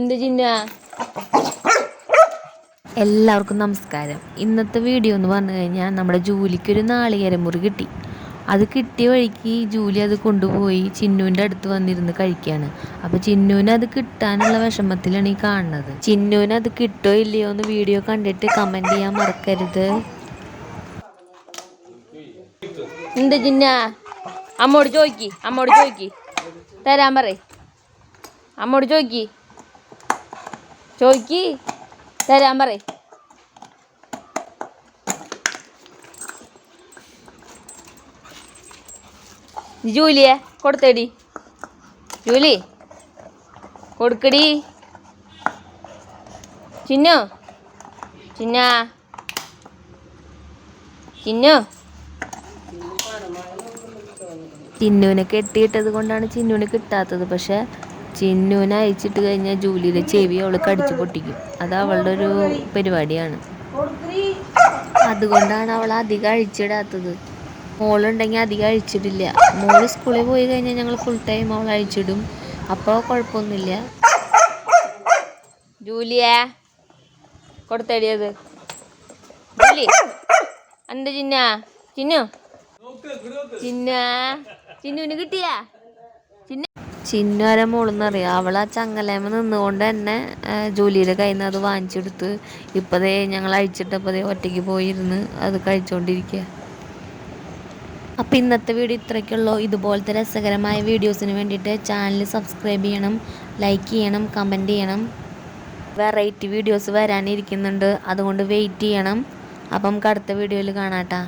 എന്ത് ചിന്ന എല്ലാവർക്കും നമസ്കാരം. ഇന്നത്തെ വീഡിയോ എന്ന് പറഞ്ഞു കഴിഞ്ഞാൽ നമ്മുടെ ജൂലിക്ക് ഒരു നാളികേര മുറി കിട്ടി. അത് കിട്ടിയ വഴിക്ക് ജൂലി അത് കൊണ്ടുപോയി ചിന്നുവിന്റെ അടുത്ത് വന്നിരുന്ന് കഴിക്കുകയാണ് അപ്പോൾ ചിന്നുവിന് അത് കിട്ടാനുള്ള വിഷമത്തിലാണ് ഈ കാണുന്നത്. ചിന്നുവിന് അത് കിട്ടോ ഇല്ലയോ എന്ന് വീഡിയോ കണ്ടിട്ട് കമന്റ് ചെയ്യാൻ മറക്കരുത്. എന്ത് ചിന്ന അമ്മോട് ചോദിക്കി അമ്മോട് ചോദിക്കി. തരാൻ പറയ്. അമ്മോട് ചോദിക്കി. ചോദിക്കി തരാൻ പറയും. ജൂലിയെ കൊടുത്തേടി. ജൂലി കൊടുക്കടി. ചിന്നു ചിന്ന. ചിന്നു. ചിന്നുവിനെ കെട്ടിയിട്ടത് കൊണ്ടാണ് ചിന്നുവിന് കിട്ടാത്തത്. പക്ഷെ ചിന്നുവിനെ അയച്ചിട്ട് കഴിഞ്ഞാൽ ജൂലിയിലെ ചെവി അവൾ കടിച്ചു പൊട്ടിക്കും. അത് അവളുടെ ഒരു പരിപാടിയാണ്. അതുകൊണ്ടാണ് അവൾ അധികം അഴിച്ചിടാത്തത്. മോളുണ്ടെങ്കിൽ അധികം അഴിച്ചിടില്ല. മോൾ സ്കൂളിൽ പോയി കഴിഞ്ഞാൽ ഞങ്ങൾ ഫുൾ ടൈം അവൾ അഴിച്ചിടും. അപ്പോൾ കുഴപ്പമൊന്നുമില്ല ജൂലിയ കൊടുത്തടിയത് ജൂലി എന്താ ചിന്ന? ചിന്നു? ചിന്ന? ചിന്നുവിന് കിട്ടിയാ? ചിന്ന ചിന്നുവരെ മോളെന്നറിയാം? അവൾ ആ ചങ്ങലേമ നിന്നുകൊണ്ട് തന്നെ ജോലിയുടെ കയ്യിൽ നിന്ന് അത് വാങ്ങിച്ചെടുത്ത്. ഇപ്പതേ ഞങ്ങൾ അഴിച്ചിട്ടപ്പതേ ഒറ്റയ്ക്ക് പോയിരുന്ന് അത് കഴിച്ചുകൊണ്ടിരിക്കുക അപ്പോൾ ഇന്നത്തെ വീഡിയോ ഇത്രയ്ക്കുള്ളൂ. ഇതുപോലത്തെ രസകരമായ വീഡിയോസിന് വേണ്ടിയിട്ട് ചാനൽ സബ്സ്ക്രൈബ് ചെയ്യണം ലൈക്ക് ചെയ്യണം കമന്റ് ചെയ്യണം. വെറൈറ്റി വീഡിയോസ് വരാനിരിക്കുന്നുണ്ട്. അതുകൊണ്ട് വെയിറ്റ് ചെയ്യണം. അപ്പം അടുത്ത വീഡിയോയിൽ കാണാട്ടാ.